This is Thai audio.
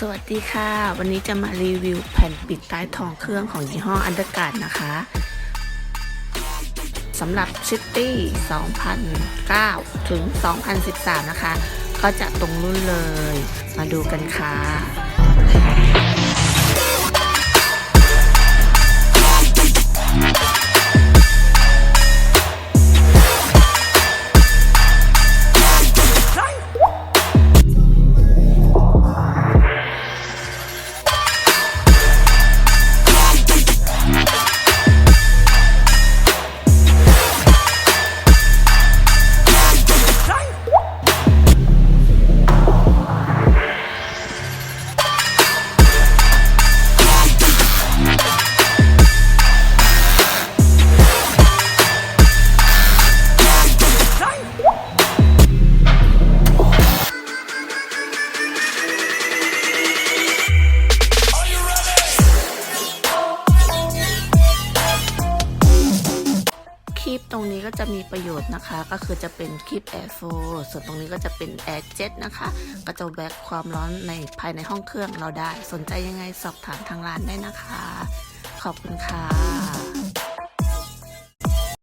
สวัสดีค่ะ วันนี้จะมารีวิวแผ่นปิดใต้ท้องเครื่องของยี่ห้ออันเดอร์การ์ดนะคะสำหรับซิตี้2009 ถึง 2013 นะคะ ก็จะตรงรุ่นเลย มาดูกันค่ะ คลิปตรงนี้ก็จะมีประโยชน์นะคะ ก็คือจะเป็นคลิป Air 4ส่วนตรงนี้ก็จะเป็น Air 7นะคะ ก็จะแบกความร้อนในภายในห้องเครื่องเราได้ สนใจยังไงสอบถามทางร้านได้นะคะ ขอบคุณค่ะ